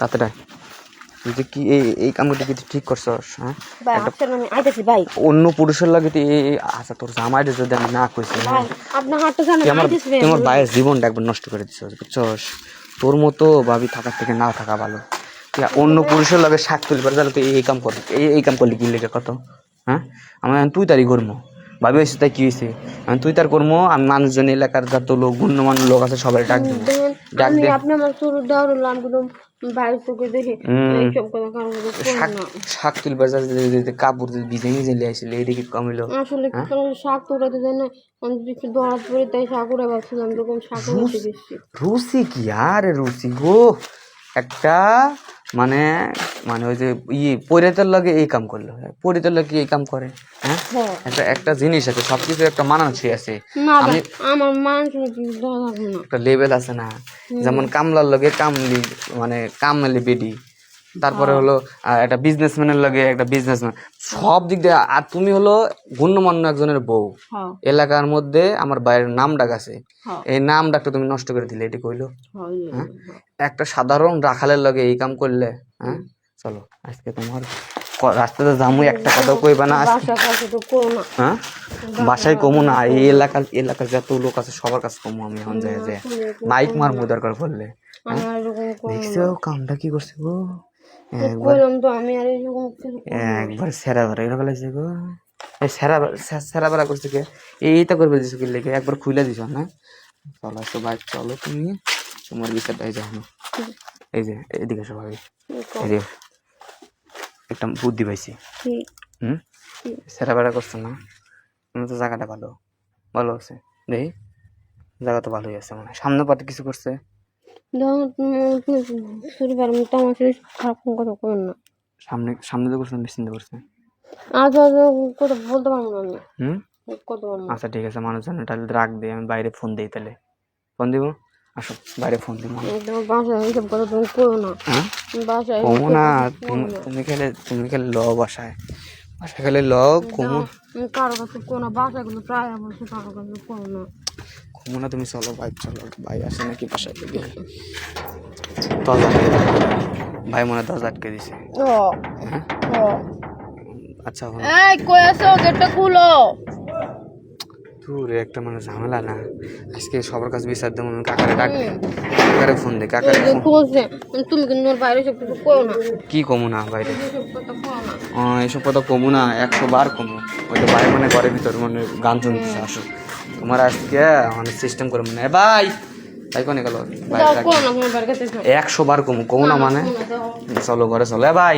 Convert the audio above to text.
তাড়াতাড়ি আয়। তুই যে কি এই এই কামটা কি ঠিক করছস হ্যাঁ? অন্য পুরুষের লাগে তুই এই এই- আচ্ছা তোর জামাইটা যদি আমি না কইছি হ্যাঁ। আমার আমার ভাইয়ের জীবনটা একবার নষ্ট করে দিছিস বুঝছস? তোর মতো ভাবি থাকার থেকে না থাকা ভালো। অন্য পুরুষের লগে শাক তুলবার তাহলে তুই এই কাম কর এই এই কাম করলি কি লেগে কত? হ্যাঁ? আমি এখন তুই তারি করব ভাবি হয়েছে তাই কি হয়েছে? আমি তুই তার করব আমি মানুষজন এলাকার যত লোক গণ্যমান্য লোক আছে সবাই ডাক ডাক আপনি আমার চুর দেওয়ার লাম কিন্তু বাইরে চোখে দেখে হুম। এইসব কথা কারণ শাক শাক তুলবার যাতে কাপড় ভিজে ভিজে লিয়ে আসলে এদিকে কমিল আসলে শাক তোড়াতে যায় না আমি একটু তাই শাক উড়ে পাচ্ছিলাম এরকম শাক রুচি কি? আরে রুচি গো! একটা মানে মানে ওই যে ইয়ে পরিতের লাগে এই কাম করল। পরিতের লাগে এই কাম করে হ্যাঁ? হ্যাঁ। একটা একটা জিনিস আছে সবকিছু একটা মানানসই আছে। ভাই আমার একটা লেভেল আছে না। যেমন কামলার লগে কামলি মানে কামলি বেডি। তারপরে হলো আহ, একটা বিজনেসম্যানের লগে একটা বিজনেসম্যান সব দিক দিয়ে আর তুমি হলো গণ্যমান্য একজনের বউ। হ্যাঁ। এলাকার মধ্যে আমার বাইরের নাম ডাক আছে। হ্যাঁ। এই নাম ডাকটা তুমি নষ্ট করে দিলে এটা কইলো। হ্যাঁ। একটা সাধারণ রাখালের লগে এই কাম করলে হ্যাঁ? চলো আজকে তোমার রাস্তাতে জামু একটা কথা কইবা না হ্যাঁ? বাসায় কমু না এই এলাকার এলাকার যত লোক আছে সবার কাছে কমু আমি এখন যাই যে মাইক মারবো দরকার পড়লে করব দেখছ কামটা কি করছে গো? একবার তো আমি আর এরকম কিছু একবার সেরা বেড়া এরকম লাগছে গো? এই সেরা সেরা বেড়া করছে কে? এইটা করবে দিছো কি লেগে? একবার খুলে দিছো না চলো তো ভাই চলো তুমি। তোমার বিচারটা এই যে এখন। এই যে এদিকে সবাই এই যে একটা বুদ্ধি পাইছি। ঠিক হুম? সেরা বেড়া করছ না? আমি তো জায়গাটা ভালো। ভালো আছে। দেখি। জায়গা তো ভালোই আছে মানে সামনে পাতে কিছু করছে? আমার সামনে সামনে তো করছে নিশ্চিন্তে করছে। আজ আজ কথা বলতে পারব না হুম? আচ্ছা ঠিক আছে মানুষজন তাহলে রাখ দে আমি বাইরে ফোন দিই তাহলে। ফোন দিব? আসো বাইরে ফোন দিব তোমার বাসায় এইসব কথা তুমি করো না। হ্যাঁ? কমু না তুমি খেলে তুমি খেলে ল বাসায়। বাসায় খেলে ল কমু। কারও কাছে করো না বাসায় কিন্তু প্রায় বলছে কারও কাছে না। কমু না তুমি চলো ভাই চলো ভাই আসে নাকি বাসায় থেকে দিছে। ভাই মনে দরজা আটকে দিছে। হ্যাঁ? আচ্ছা। এই কই আছো? গেটটা খুলো। তোর একটা মানে ঝামেলা না। আজকে সবার কাছে বিচার দেবো কাকারে ডাক কাকারে ফোন দে কাকারে তুমি কিন্তু বাইরে সব কিছু করো না। কি কমু না বাইরে? এসব কথা কমু না একশো বার কমু। ওই তো ভাই মানে ঘরের ভিতর মানে গান শুনতেছে আসো। তোমার আজকে মানে সিস্টেম করে মনে ভাই তাই কোনে গেল? একশো বার কমু কমু না মানে? চলো ঘরে চলো এ ভাই।